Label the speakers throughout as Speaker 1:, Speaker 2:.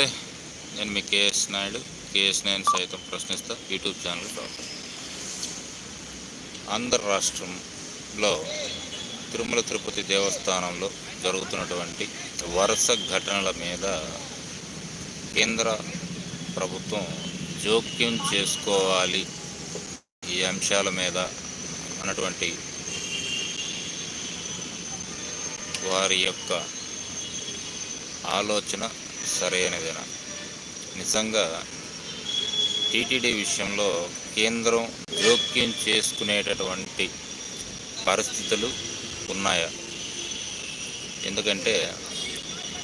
Speaker 1: నమస్తే. నేను మీ K S Naidu. K S Naidu సైతం ప్రశ్నిస్తా. యూట్యూబ్ ఛానల్ ఆంధ్ర రాష్ట్రంలో తిరుమల తిరుపతి దేవస్థానంలో జరుగుతున్నటువంటి వరుస ఘటనల మీద కేంద్ర ప్రభుత్వం జోక్యం చేసుకోవాలి ఈ అంశాల మీద అన్నటువంటి వారి యొక్క ఆలోచన సరైనదేనా నిజంగా టీటీడీ విషయంలో కేంద్రం జోక్యం చేసుకునేటటువంటి పరిస్థితులు ఉన్నాయా? ఎందుకంటే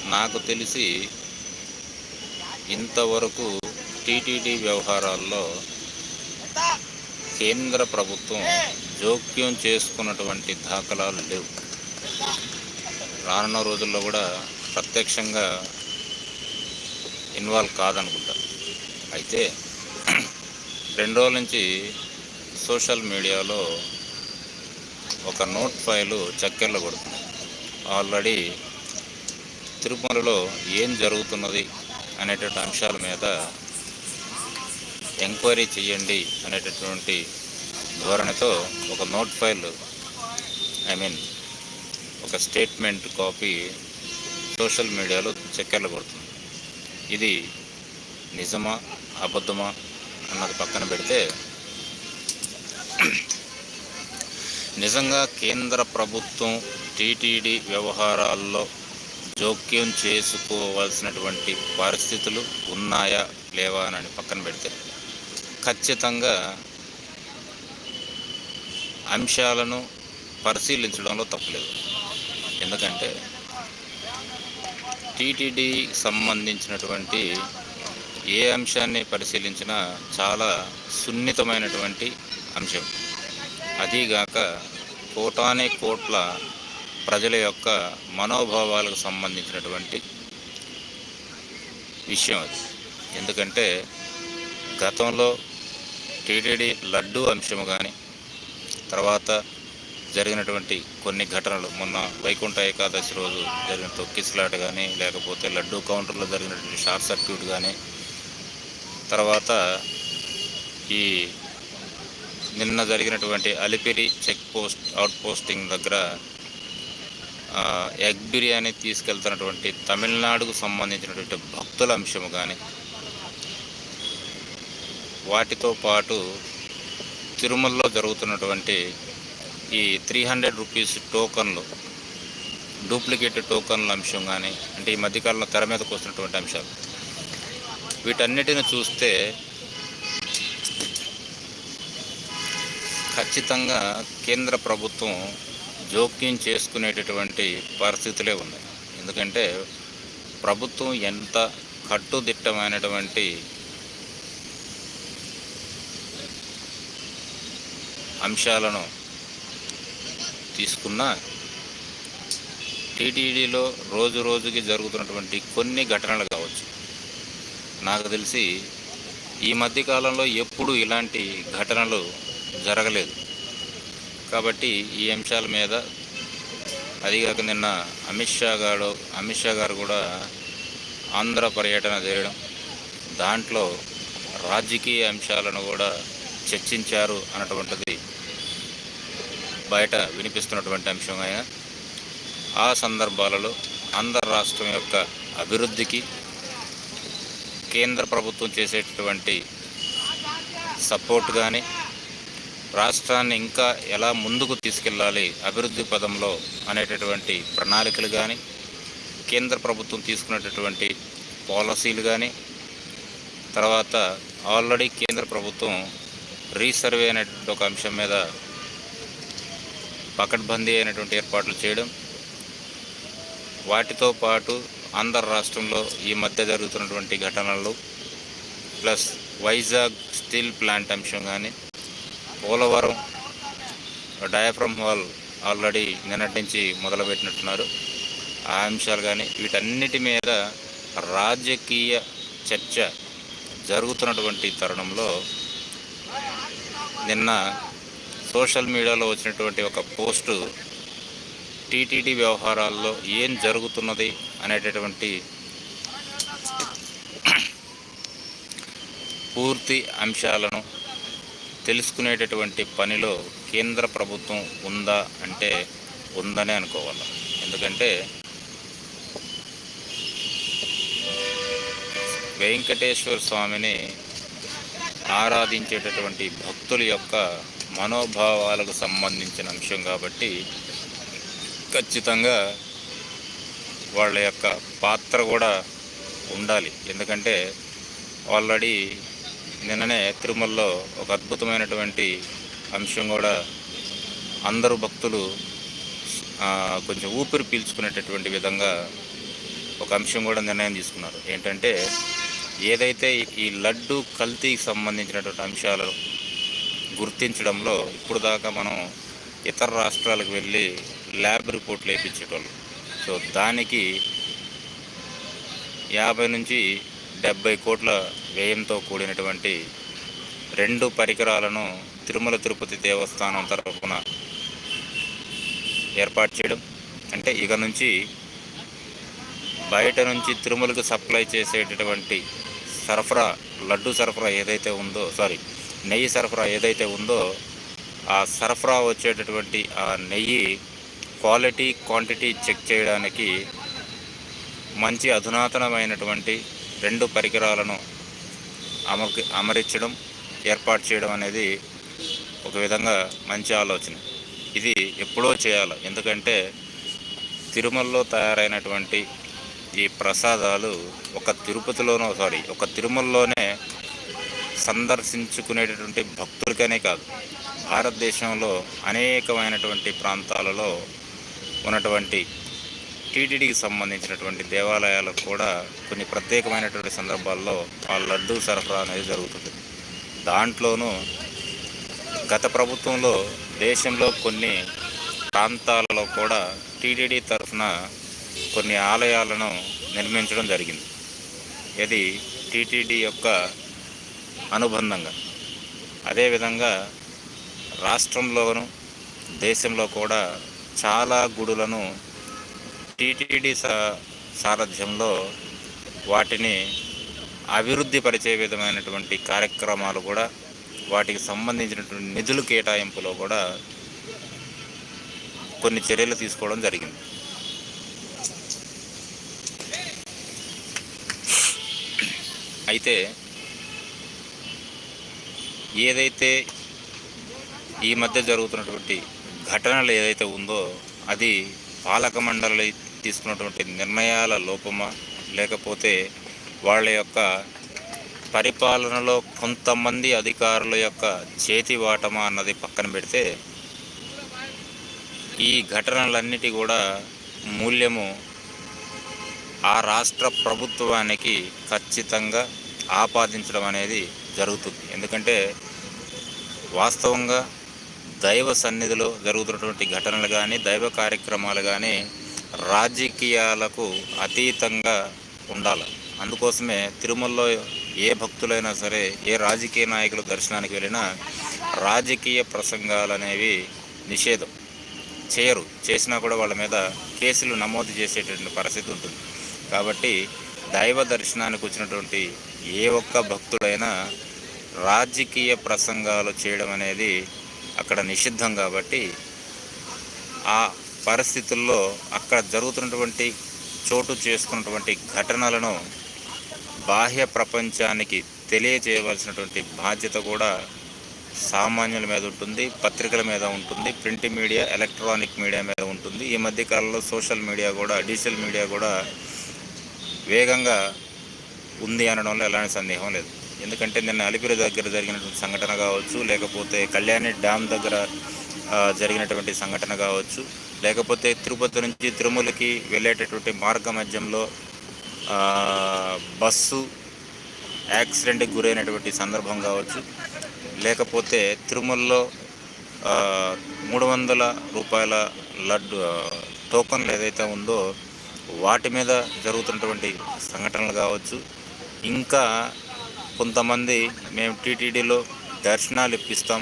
Speaker 1: నాకు తెలిసి ఇంతవరకు టీటీడీ వ్యవహారాల్లో కేంద్ర ప్రభుత్వం జోక్యం చేసుకున్నటువంటి దాఖలాలు లేవు. రానున్న రోజుల్లో కూడా ప్రత్యక్షంగా ఇన్వాల్వ్ కాదనుకుంటా. అయితే రెండు రోజుల నుంచి సోషల్ మీడియాలో ఒక నోట్ ఫైలు చక్కెర్లు కొడుతుంది ఆల్రెడీ తిరుమలలో ఏం జరుగుతున్నది అనేటటువంటి అంశాల మీద ఎంక్వైరీ చేయండి అనేటటువంటి ధోరణితో ఒక నోట్ ఫైల్ ఐ మీన్ ఒక స్టేట్మెంట్ కాపీ సోషల్ మీడియాలో చక్కెర్లు కొడుతుంది ఇది నిజమా? అబద్ధమా? అన్నది పక్కన పెడితే నిజంగా కేంద్ర ప్రభుత్వం టీటీడీ వ్యవహారాల్లో జోక్యం చేసుకోవాల్సినటువంటి పరిస్థితులు ఉన్నాయా లేవా అని పక్కన పెడితే ఖచ్చితంగా అంశాలను పరిశీలించడంలో తప్పులేదు ఎందుకంటే టీటీడీ సంబంధించినటువంటి ఏ అంశాన్ని పరిశీలించినా చాలా సున్నితమైనటువంటి అంశం. అదీగాక కోటానే కోట్ల ప్రజల యొక్క మనోభావాలకు సంబంధించినటువంటి విషయం అది. ఎందుకంటే గతంలో టీటీడీ లడ్డు అంశము కానీ తర్వాత జరిగినటువంటి కొన్ని ఘటనలు. మొన్న వైకుంఠ ఏకాదశి రోజు జరిగిన తొక్కిసలాట కానీ లేకపోతే లడ్డూ కౌంటర్లో జరిగినటువంటి షార్ట్ సర్క్యూట్ కానీ తర్వాత ఈ నిన్న జరిగినటువంటి Alipiri check post out posting దగ్గర ఎగ్ బిర్యానీ తీసుకెళ్తున్నటువంటి తమిళనాడుకు సంబంధించినటువంటి భక్తుల అంశము కానీ వాటితో పాటు తిరుమలలో జరుగుతున్నటువంటి ఈ త్రీ హండ్రెడ్ రూపీస్ టోకన్లు డూప్లికేట్ టోకన్ల అంశం కానీ అంటే ఈ మధ్యకాలంలో తెర మీదకు వస్తున్నటువంటి అంశాలు. వీటన్నిటిని చూస్తే ఖచ్చితంగా కేంద్ర ప్రభుత్వం జోక్యం చేసుకునేటటువంటి పరిస్థితులే ఉన్నాయి. ఎందుకంటే ప్రభుత్వం ఎంత కట్టుదిట్టమైనటువంటి అంశాలను తీసుకున్నా టీటీడీలో రోజు రోజుకి జరుగుతున్నటువంటి కొన్ని ఘటనలు కావచ్చు. నాకు తెలిసి ఈ మధ్యకాలంలో ఎప్పుడు ఇలాంటి ఘటనలు జరగలేదు. కాబట్టి ఈ అంశాల మీద అదిగాక నిన్న అమిత్ షా గారు అమిత్ షా గారు కూడా ఆంధ్ర పర్యటన చేయడం దాంట్లో రాజకీయ అంశాలను కూడా చర్చించారు అన్నటువంటిది బయట వినిపిస్తున్నటువంటి అంశం అయినా ఆ సందర్భాలలో ఆంధ్ర రాష్ట్రం యొక్క అభివృద్ధికి కేంద్ర ప్రభుత్వం చేసేటటువంటి సపోర్ట్ కానీ రాష్ట్రాన్ని ఇంకా ఎలా ముందుకు తీసుకెళ్ళాలి అభివృద్ధి పదంలో అనేటటువంటి ప్రణాళికలు కానీ కేంద్ర ప్రభుత్వం తీసుకునేటటువంటి పాలసీలు కానీ తర్వాత ఆల్రెడీ కేంద్ర ప్రభుత్వం రీసర్వే అనేటువంటి ఒక అంశం మీద పకడ్బందీ అయినటువంటి ఏర్పాట్లు చేయడం వాటితో పాటు ఆంధ్ర రాష్ట్రంలో ఈ మధ్య జరుగుతున్నటువంటి ఘటనలు ప్లస్ వైజాగ్ స్టీల్ ప్లాంట్ అంశం కానీ పోలవరం డయాఫ్రమ్ హాల్ ఆల్రెడీ నిన్నటి నుంచి మొదలుపెట్టినట్టున్నారు. ఆ అంశాలు కానీ వీటన్నిటి మీద రాజకీయ చర్చ జరుగుతున్నటువంటి తరుణంలో నిన్న సోషల్ మీడియాలో వచ్చినటువంటి ఒక పోస్టు టీటీడీ వ్యవహారాల్లో ఏం జరుగుతున్నది అనేటటువంటి పూర్తి అంశాలను తెలుసుకునేటటువంటి పనిలో కేంద్ర ప్రభుత్వం ఉందా అంటే ఉందనే అనుకోవాలి. ఎందుకంటే వెంకటేశ్వర స్వామిని ఆరాధించేటటువంటి భక్తుల యొక్క మనోభావాలకు సంబంధించిన అంశం కాబట్టి ఖచ్చితంగా వాళ్ళ యొక్క పాత్ర కూడా ఉండాలి. ఎందుకంటే ఆల్రెడీ నిన్ననే తిరుమలలో ఒక అద్భుతమైనటువంటి అంశం కూడా అందరూ భక్తులు కొంచెం ఊపిరి పీల్చుకునేటటువంటి విధంగా ఒక అంశం కూడా నిర్ణయం తీసుకున్నారు. ఏంటంటే ఏదైతే ఈ లడ్డు కల్తీకి సంబంధించినటువంటి అంశాలు గుర్తించడంలో ఇప్పుడు దాకా మనం ఇతర రాష్ట్రాలకు వెళ్ళి ల్యాబ్ రిపోర్ట్లు వేయించేటోళ్ళు. సో దానికి యాభై నుంచి డెబ్బై కోట్ల వ్యయంతో కూడినటువంటి రెండు పరికరాలను తిరుమల తిరుపతి దేవస్థానం తరఫున ఏర్పాటు చేయడం. అంటే ఇక నుంచి బయట నుంచి తిరుమలకు సప్లై చేసేటటువంటి సరఫరా లడ్డు సరఫరా ఏదైతే ఉందో సారీ నెయ్యి సరఫరా ఏదైతే ఉందో ఆ సరఫరా వచ్చేటటువంటి ఆ నెయ్యి క్వాలిటీ క్వాంటిటీ చెక్ చేయడానికి మంచి అధునాతనమైనటువంటి రెండు పరికరాలను అమరు అమరించడం ఏర్పాటు చేయడం అనేది ఒక విధంగా మంచి ఆలోచన. ఇది ఎప్పుడో చేయాలి. ఎందుకంటే తిరుమలలో తయారైనటువంటి ఈ ప్రసాదాలు ఒక తిరుపతిలోనో సారీ ఒక తిరుమలలోనే సందర్శించుకునేటటువంటి భక్తులకనే కాదు. భారతదేశంలో అనేకమైనటువంటి ప్రాంతాలలో ఉన్నటువంటి టీటీడీకి సంబంధించినటువంటి దేవాలయాలకు కూడా కొన్ని ప్రత్యేకమైనటువంటి సందర్భాల్లో ఆ లడ్డూ సరఫరా అనేది జరుగుతుంది. దాంట్లోనూ గత ప్రభుత్వంలో దేశంలో కొన్ని ప్రాంతాలలో కూడా టీటీడీ తరఫున కొన్ని ఆలయాలను నిర్మించడం జరిగింది. ఇది టీటీడీ యొక్క అనుబంధంగా. అదేవిధంగా రాష్ట్రంలోను దేశంలో కూడా చాలా గుడులను టీటీడీ సా సారథ్యంలో వాటిని అభివృద్ధి పరిచే విధమైనటువంటి కార్యక్రమాలు కూడా వాటికి సంబంధించినటువంటి నిధులు కేటాయింపులో కూడా కొన్ని చర్యలు తీసుకోవడం జరిగింది. అయితే ఏదైతే ఈ మధ్య జరుగుతున్నటువంటి ఘటనలు ఏదైతే ఉందో అది పాలక మండలి తీసుకున్నటువంటి నిర్ణయాల లోపమా? లేకపోతే వాళ్ళ యొక్క పరిపాలనలో కొంతమంది అధికారుల యొక్క చేతి వాటమా అన్నది పక్కన పెడితే ఈ ఘటనలన్నిటి కూడా మూల్యము ఆ రాష్ట్ర ప్రభుత్వానికి ఖచ్చితంగా ఆపాదించడం అనేది జరుగుతుంది. ఎందుకంటే వాస్తవంగా దైవ సన్నిధిలో జరుగుతున్నటువంటి ఘటనలు కానీ దైవ కార్యక్రమాలు కానీ రాజకీయాలకు అతీతంగా ఉండాలి. అందుకోసమే తిరుమలలో ఏ భక్తులైనా సరే ఏ రాజకీయ నాయకులు దర్శనానికి వెళ్ళినా రాజకీయ ప్రసంగాలు అనేవి నిషేధం. చేయరు. చేసినా కూడా వాళ్ళ మీద కేసులు నమోదు చేసేటటువంటి పరిస్థితి ఉంటుంది. కాబట్టి దైవ దర్శనానికి వచ్చినటువంటి ఏ ఒక్క భక్తుడైనా రాజకీయ ప్రసంగాలు చేయడం అనేది అక్కడ నిషిద్ధం కాబట్టి ఆ పరిస్థితుల్లో అక్కడ జరుగుతున్నటువంటి చోటు చేసుకున్నటువంటి ఘటనలను బాహ్య ప్రపంచానికి తెలియజేయవలసినటువంటి బాధ్యత కూడా సామాన్యుల మీద ఉంటుంది పత్రికల మీద ఉంటుంది ప్రింట్ మీడియా ఎలక్ట్రానిక్ మీడియా మీద ఉంటుంది. ఈ మధ్య కాలంలో సోషల్ మీడియా కూడా డిజిటల్ మీడియా కూడా వేగంగా ఉంది అనడంలో ఎలాంటి సందేహం లేదు. ఎందుకంటే నిన్న అలిపిరి దగ్గర జరిగినటువంటి సంఘటన కావచ్చు లేకపోతే కళ్యాణి డ్యామ్ దగ్గర జరిగినటువంటి సంఘటన కావచ్చు లేకపోతే తిరుపతి నుంచి తిరుమలకి వెళ్ళేటటువంటి మార్గ మధ్యంలో బస్సు యాక్సిడెంట్కి గురైనటువంటి సందర్భం కావచ్చు లేకపోతే తిరుమలలో మూడు వందల రూపాయల లడ్డు టోకన్లు ఏదైతే ఉందో వాటి మీద జరుగుతున్నటువంటి సంఘటనలు కావచ్చు ఇంకా కొంతమంది మేము టీటీడీలో దర్శనాలు ఇప్పిస్తాం.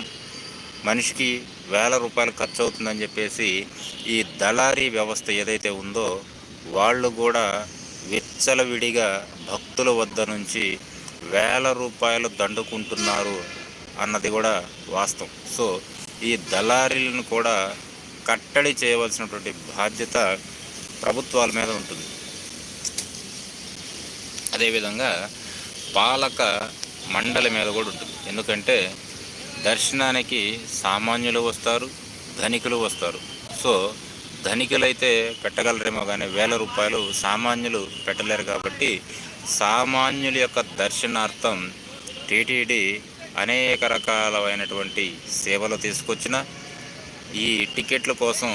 Speaker 1: మనిషికి వేల రూపాయలు ఖర్చు అవుతుందని చెప్పేసి ఈ దళారీ వ్యవస్థ ఏదైతే ఉందో వాళ్ళు కూడా విచ్చలవిడిగా భక్తుల వద్ద నుంచి వేల రూపాయలు దండుకుంటున్నారు అన్నది కూడా వాస్తవం. సో ఈ దళారీలను కూడా కట్టడి చేయవలసినటువంటి బాధ్యత ప్రభుత్వాల మీద ఉంటుంది. అదేవిధంగా పాలక మండలి మీద కూడా ఉంటుంది. ఎందుకంటే దర్శనానికి సామాన్యులు వస్తారు ధనికులు వస్తారు. సో ధనికులైతే పెట్టగలరేమో కానీ వేల రూపాయలు సామాన్యులు పెట్టలేరు కాబట్టి సామాన్యుల యొక్క దర్శనార్థం టీటీడీ అనేక రకాలైనటువంటి సేవలు తీసుకొచ్చిన ఈ టికెట్ల కోసం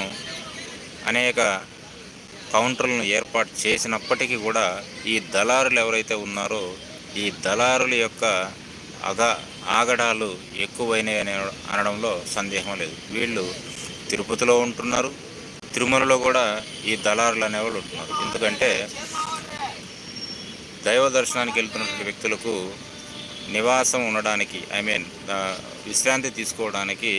Speaker 1: అనేక కౌంటర్లను ఏర్పాటు చేసినప్పటికీ కూడా ఈ దళారులు ఎవరైతే ఉన్నారో ఈ దళారుల యొక్క అగ ఆగడాలు ఎక్కువైనాయని అనడంలో సందేహం లేదు. వీళ్ళు తిరుపతిలో ఉంటున్నారు. తిరుమలలో కూడా ఈ దళారులు అనేవాళ్ళు ఉంటున్నారు. ఎందుకంటే దైవ దర్శనానికి వెళ్తున్నటువంటి వ్యక్తులకు నివాసం ఉండడానికి ఐ మీన్ విశ్రాంతి తీసుకోవడానికి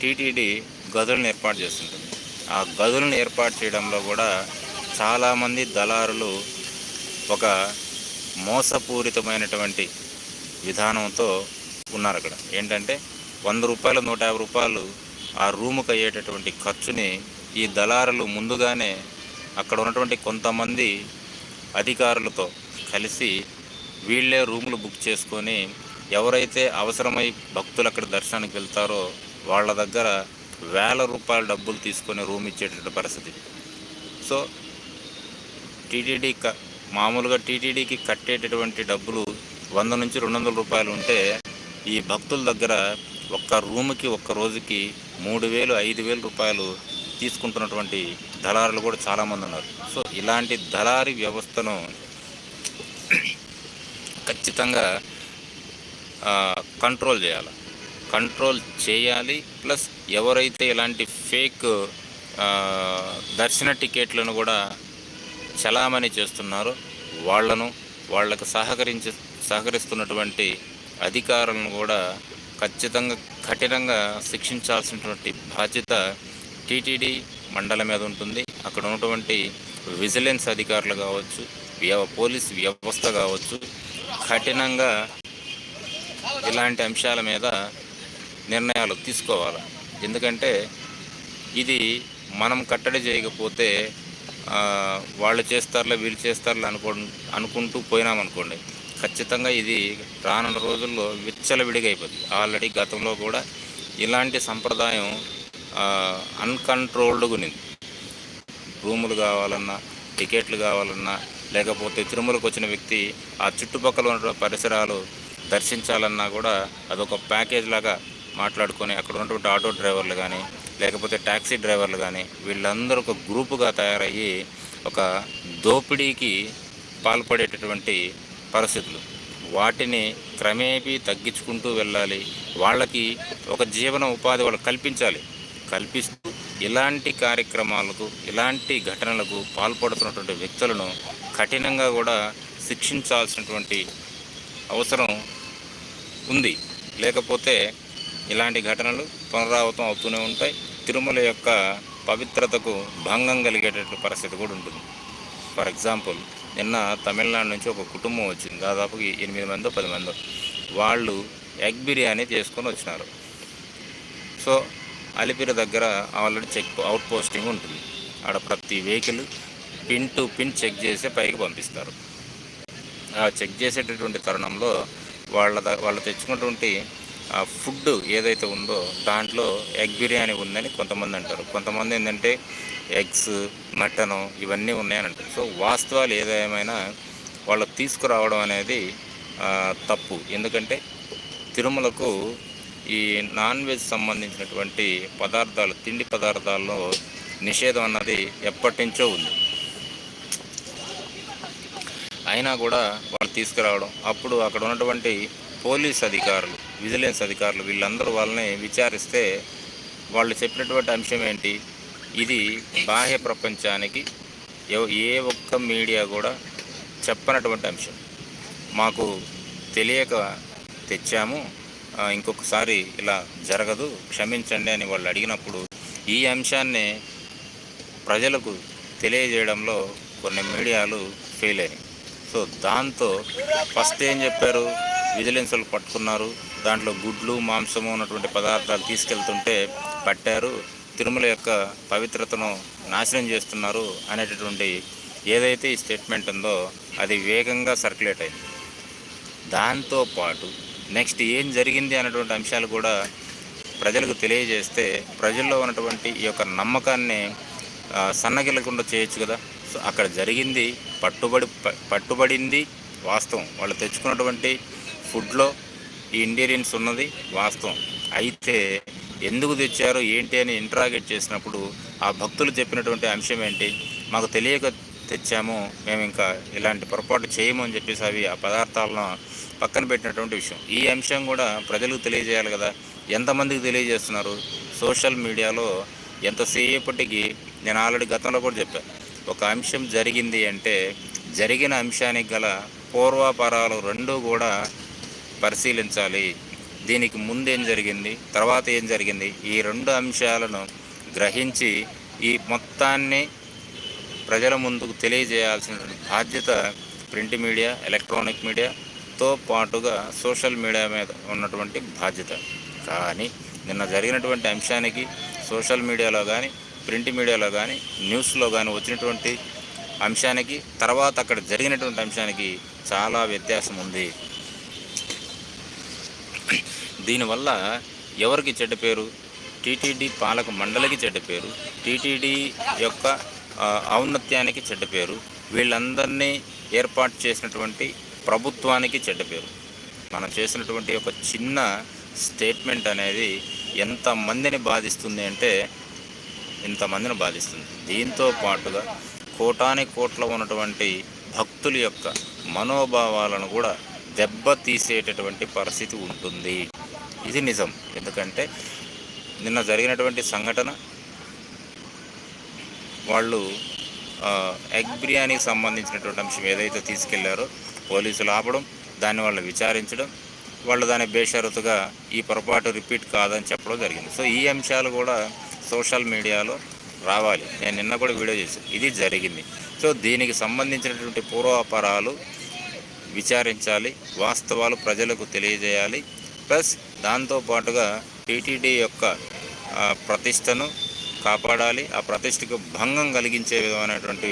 Speaker 1: టీటీడీ గదులను ఏర్పాటు చేస్తుంటుంది. ఆ గదులను ఏర్పాటు చేయడంలో కూడా చాలామంది దళారులు ఒక మోసపూరితమైనటువంటి విధానంతో ఉన్నారు అక్కడ. ఏంటంటే వంద రూపాయలు నూట యాభై రూపాయలు ఆ రూముకు అయ్యేటటువంటి ఖర్చుని ఈ దళారులు ముందుగానే అక్కడ ఉన్నటువంటి కొంతమంది అధికారులతో కలిసి వీళ్ళే రూములు బుక్ చేసుకొని ఎవరైతే అవసరమై భక్తులు అక్కడ దర్శనానికి వెళ్తారో వాళ్ళ దగ్గర వేల రూపాయల డబ్బులు తీసుకొని రూమ్ ఇచ్చేటటువంటి పరిస్థితి. సో టీటీడీ క మామూలుగా టీటీడీకి కట్టేటటువంటి డబ్బులు వంద నుంచి రెండు వందల రూపాయలు ఉంటే ఈ భక్తుల దగ్గర ఒక్క రూముకి ఒక్క రోజుకి మూడు వేలు ఐదు వేలు రూపాయలు తీసుకుంటున్నటువంటి దళారులు కూడా చాలామంది ఉన్నారు. సో ఇలాంటి దళారీ వ్యవస్థను ఖచ్చితంగా కంట్రోల్ చేయాలి. కంట్రోల్ చేయాలి ప్లస్ ఎవరైతే ఇలాంటి ఫేక్ దర్శన టికెట్లను కూడా చలామణి చేస్తున్నారు. వాళ్ళను వాళ్ళకు సహకరించి సహకరిస్తున్నటువంటి అధికారులను కూడా ఖచ్చితంగా కఠినంగా శిక్షించాల్సినటువంటి బాధ్యత టీటీడీ మండలం మీద ఉంటుంది. అక్కడ ఉన్నటువంటి విజిలెన్స్ అధికారులు కావచ్చు వ్యవ పోలీస్ వ్యవస్థ కావచ్చు కఠినంగా ఇలాంటి అంశాల మీద నిర్ణయాలు తీసుకోవాలి. ఎందుకంటే ఇది మనం కట్టడి చేయకపోతే వాళ్ళు చేస్తారులే వీళ్ళు చేస్తారులే అనుకో అనుకుంటూ పోయినామనుకోండి ఖచ్చితంగా ఇది రానున్న రోజుల్లో విచ్చలవిడిగా అయిపోతుంది ఆల్రెడీ గతంలో కూడా ఇలాంటి సంప్రదాయం అన్కంట్రోల్డ్గా ఉన్నింది. రూములు కావాలన్నా టికెట్లు కావాలన్నా లేకపోతే తిరుమలకు వచ్చిన వ్యక్తి ఆ చుట్టుపక్కల ఉన్న పరిసరాలు దర్శించాలన్నా కూడా అదొక ప్యాకేజ్ లాగా మాట్లాడుకొని అక్కడ ఉన్నటువంటి ఆటో డ్రైవర్లు కానీ లేకపోతే ట్యాక్సీ డ్రైవర్లు కానీ వీళ్ళందరూ ఒక గ్రూపుగా తయారయ్యి ఒక దోపిడీకి పాల్పడేటటువంటి పరిస్థితులు. వాటిని క్రమేపీ తగ్గించుకుంటూ వెళ్ళాలి. వాళ్ళకి ఒక జీవన ఉపాధి వాళ్ళు కల్పించాలి. కల్పిస్తూ ఇలాంటి కార్యక్రమాలకు ఇలాంటి ఘటనలకు పాల్పడుతున్నటువంటి వ్యక్తులను కఠినంగా కూడా శిక్షించాల్సినటువంటి అవసరం ఉంది. లేకపోతే ఇలాంటి ఘటనలు పునరావృతం అవుతూనే ఉంటాయి. తిరుమల యొక్క పవిత్రతకు భంగం కలిగేటటువంటి పరిస్థితి కూడా ఉంటుంది. ఫర్ ఎగ్జాంపుల్ నిన్న తమిళనాడు నుంచి ఒక కుటుంబం వచ్చింది. దాదాపు ఎనిమిది మందో పది మందో. వాళ్ళు ఎగ్ బిర్యానీ చేసుకొని వచ్చినారు. సో అలిపిరి దగ్గర ఆల్రెడీ చెక్ అవుట్ పోస్టింగ్ ఉంటుంది. ఆడ ప్రతి vehicle pin to pin check చేసి పైకి పంపిస్తారు. ఆ చెక్ చేసేటటువంటి తరుణంలో వాళ్ళ వాళ్ళు తెచ్చుకున్నటువంటి ఫుడ్ ఏదైతే ఉందో దాంట్లో ఎగ్ బిర్యానీ ఉందని కొంతమంది అంటారు. కొంతమంది ఏంటంటే ఎగ్స్ మటను ఇవన్నీ ఉన్నాయని అంటారు. సో వాస్తవాలు ఏదేమైనా వాళ్ళు తీసుకురావడం అనేది తప్పు. ఎందుకంటే తిరుమలకు ఈ నాన్ వెజ్ సంబంధించినటువంటి పదార్థాలు తిండి పదార్థాల్లో నిషేధం అన్నది ఎప్పటి నుంచో ఉంది. అయినా కూడా వాళ్ళు తీసుకురావడం అప్పుడు అక్కడ ఉన్నటువంటి పోలీస్ అధికారులు విజిలెన్స్ అధికారులు వీళ్ళందరూ వాళ్ళని విచారిస్తే వాళ్ళు చెప్పినటువంటి అంశం ఏంటి? ఇది బాహ్య ప్రపంచానికి ఏ ఒక్క మీడియా కూడా చెప్పనటువంటి అంశం. మాకు తెలియక తెచ్చాము. ఇంకొకసారి ఇలా జరగదు క్షమించండి అని వాళ్ళు అడిగినప్పుడు ఈ అంశాన్ని ప్రజలకు తెలియజేయడంలో కొన్ని మీడియాలు ఫెయిల్ అయినాయి సో దాంతో ఫస్ట్ ఏం చెప్పారు? విజిలెన్స్ వాళ్ళు పట్టుకున్నారు. దాంట్లో గుడ్లు మాంసము ఉన్నటువంటి పదార్థాలు తీసుకెళ్తుంటే పట్టారు. తిరుమల యొక్క పవిత్రతను నాశనం చేస్తున్నారు అనేటటువంటి ఏదైతే ఈ స్టేట్మెంట్ ఉందో అది వేగంగా సర్క్యులేట్ అయింది. దాంతో పాటు నెక్స్ట్ ఏం జరిగింది అనేటువంటి అంశాలు కూడా ప్రజలకు తెలియజేస్తే ప్రజల్లో ఉన్నటువంటి ఈ యొక్క నమ్మకాన్ని సన్నగిల్లకుండా చేయొచ్చు కదా. సో అక్కడ జరిగింది పట్టుబడి పట్టుబడింది వాస్తవం. వాళ్ళు తెచ్చుకున్నటువంటి ఫుడ్లో ఈ ఇండియన్స్ ఉన్నది వాస్తవం. అయితే ఎందుకు తెచ్చారు ఏంటి అని ఇంట్రాగేట్ చేసినప్పుడు ఆ భక్తులు చెప్పినటువంటి అంశం ఏంటి? మాకు తెలియక తెచ్చాము మేము ఇంకా ఇలాంటి పొరపాటు చేయము అని చెప్పేసి అవి ఆ పదార్థాలను పక్కన పెట్టినటువంటి విషయం. ఈ అంశం కూడా ప్రజలకు తెలియజేయాలి కదా. ఎంతమందికి తెలియజేస్తున్నారు? సోషల్ మీడియాలో ఎంతసేపటికి నేను ఆల్రెడీ గతంలో కూడా చెప్పాను ఒక అంశం జరిగింది అంటే జరిగిన అంశానికి గల పూర్వాపరాలు రెండూ కూడా పరిశీలించాలి. దీనికి ముందేం జరిగింది? తర్వాత ఏం జరిగింది? ఈ రెండు అంశాలను గ్రహించి ఈ మొత్తాన్ని ప్రజల ముందుకు తెలియజేయాల్సిన బాధ్యత ప్రింట్ మీడియా ఎలక్ట్రానిక్ మీడియాతో పాటుగా సోషల్ మీడియా మీద ఉన్నటువంటి బాధ్యత. కానీ నిన్న జరిగినటువంటి అంశానికి సోషల్ మీడియాలో కానీ ప్రింట్ మీడియాలో కానీ న్యూస్లో కానీ వచ్చినటువంటి అంశానికి తర్వాత అక్కడ జరిగినటువంటి అంశానికి చాలా వ్యత్యాసం ఉంది. దీనివల్ల ఎవరికి చెడ్డ పేరు? టీటీడీ పాలక మండలికి చెడ్డ పేరు. టీటీడీ యొక్క ఔన్నత్యానికి చెడ్డ పేరు. వీళ్ళందరినీ ఏర్పాటు చేసినటువంటి ప్రభుత్వానికి చెడ్డ పేరు. మనం చేసినటువంటి ఒక చిన్న స్టేట్మెంట్ అనేది ఎంతమందిని బాధిస్తుంది అంటే ఇంతమందిని బాధిస్తుంది. దీంతో పాటుగా కోటాని కోట్ల ఉన్నటువంటి భక్తుల యొక్క మనోభావాలను కూడా దెబ్బ తీసేటటువంటి పరిస్థితి ఉంటుంది. ఇది నిజం. ఎందుకంటే నిన్న జరిగినటువంటి సంఘటన వాళ్ళు ఎగ్ బిర్యానీకి సంబంధించినటువంటి అంశం ఏదైతే తీసుకెళ్ళారో పోలీసులు ఆపడం దాన్ని వాళ్ళు విచారించడం వాళ్ళు దాన్ని బేషరతుగా ఈ పొరపాటు రిపీట్ కాదని చెప్పడం జరిగింది. సో ఈ అంశాలు కూడా సోషల్ మీడియాలో రావాలి. నేను నిన్న కూడా వీడియో చేశాను. ఇది జరిగింది. సో దీనికి సంబంధించినటువంటి పూర్వాపరాలు విచారించాలి వాస్తవాలు ప్రజలకు తెలియజేయాలి. ప్లస్ దాంతోపాటుగా టీటీడీ యొక్క ప్రతిష్టను కాపాడాలి. ఆ ప్రతిష్టకు భంగం కలిగించే విధమైనటువంటి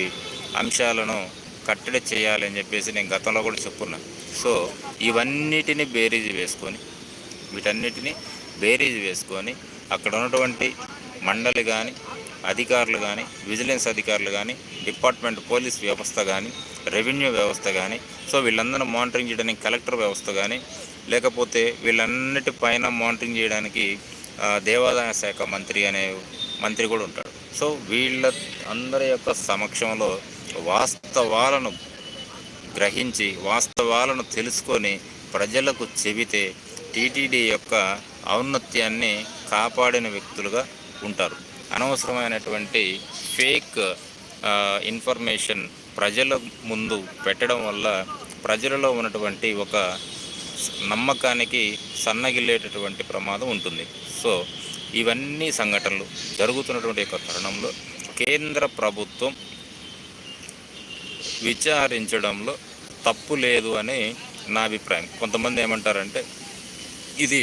Speaker 1: అంశాలను కట్టడి చేయాలి అని చెప్పేసి నేను గతంలో కూడా చెప్పున్నా. సో ఇవన్నిటిని బేరీజ్ వేసుకొని వీటన్నిటిని బేరీజ్ వేసుకొని అక్కడ ఉన్నటువంటి మండలి కానీ అధికారులు కానీ విజిలెన్స్ అధికారులు కానీ డిపార్ట్మెంట్ పోలీస్ వ్యవస్థ కానీ రెవెన్యూ వ్యవస్థ కానీ సో వీళ్ళందరూ మానిటరింగ్ చేయడానికి కలెక్టర్ వ్యవస్థ కానీ లేకపోతే వీళ్ళన్నిటిపైన మానిటరింగ్ చేయడానికి దేవాదాయ శాఖ మంత్రి అనే మంత్రి కూడా ఉంటాడు. సో వీళ్ళ అందరి యొక్క సమక్షంలో వాస్తవాలను గ్రహించి వాస్తవాలను తెలుసుకొని ప్రజలకు చెబితే టీటీడీ యొక్క ఔన్నత్యాన్ని కాపాడిన వ్యక్తులుగా ఉంటారు. అనవసరమైనటువంటి ఫేక్ ఇన్ఫర్మేషన్ ప్రజల ముందు పెట్టడం వల్ల ప్రజలలో ఉన్నటువంటి ఒక నమ్మకానికి సన్నగిల్లేటటువంటి ప్రమాదం ఉంటుంది. సో ఇవన్నీ సంఘటనలు జరుగుతున్నటువంటి యొక్క తరుణంలో కేంద్ర ప్రభుత్వం విచారించడంలో తప్పు లేదు అని నా అభిప్రాయం. కొంతమంది ఏమంటారంటే ఇది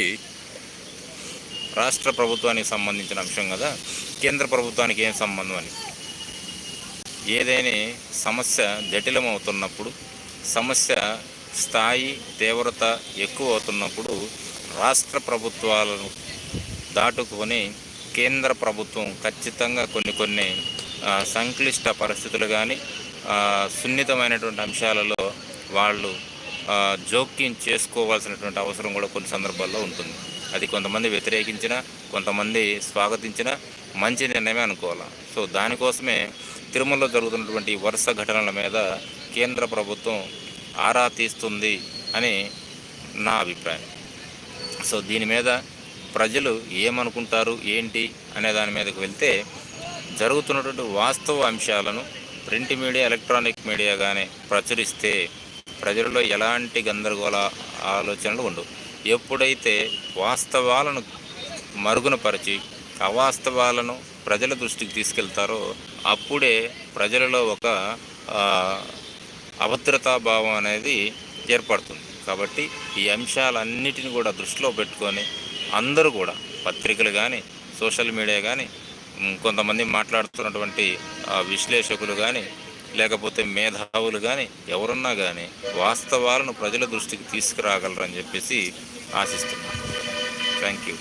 Speaker 1: రాష్ట్ర ప్రభుత్వానికి సంబంధించిన అంశం కదా. కేంద్ర ప్రభుత్వానికి ఏం సంబంధం అని? ఏదైనా సమస్య జటిలమవుతున్నప్పుడు సమస్య స్థాయి తీవ్రత ఎక్కువ అవుతున్నప్పుడు రాష్ట్ర ప్రభుత్వాలను దాటుకొని కేంద్ర ప్రభుత్వం ఖచ్చితంగా కొన్ని కొన్ని సంక్లిష్ట పరిస్థితులు కానీ సున్నితమైనటువంటి అంశాలలో వాళ్ళు జోక్యం చేసుకోవాల్సినటువంటి అవసరం కూడా కొన్ని సందర్భాల్లో ఉంటుంది. అది కొంతమంది వ్యతిరేకించిన కొంతమంది స్వాగతించిన మంచి నిర్ణయమే అనుకోవాలి. సో దానికోసమే తిరుమలలో జరుగుతున్నటువంటి వరుస ఘటనల మీద కేంద్ర ప్రభుత్వం ఆరా తీస్తుంది అని నా అభిప్రాయం. సో దీని మీద ప్రజలు ఏమనుకుంటారు ఏంటి అనే దాని మీదకి వెళ్తే జరుగుతున్నటువంటి వాస్తవ అంశాలను ప్రింట్ మీడియా ఎలక్ట్రానిక్ మీడియా కానీ ప్రచురిస్తే ప్రజలలో ఎలాంటి గందరగోళ ఆలోచనలు ఉండవు. ఎప్పుడైతే వాస్తవాలను మరుగునపరిచి అవాస్తవాలను ప్రజల దృష్టికి తీసుకెళ్తారో అప్పుడే ప్రజలలో ఒక అభద్రతాభావం అభద్రతా భావం అనేది ఏర్పడుతుంది. కాబట్టి ఈ అంశాలన్నిటిని కూడా దృష్టిలో పెట్టుకొని అందరూ కూడా పత్రికలు కానీ సోషల్ మీడియా కానీ కొంతమంది మాట్లాడుతున్నటువంటి విశ్లేషకులు కానీ లేకపోతే మేధావులు కానీ ఎవరున్నా కానీ వాస్తవాలను ప్రజల దృష్టికి తీసుకురాగలరని చెప్పేసి ఆశిస్తున్నాను. Thank you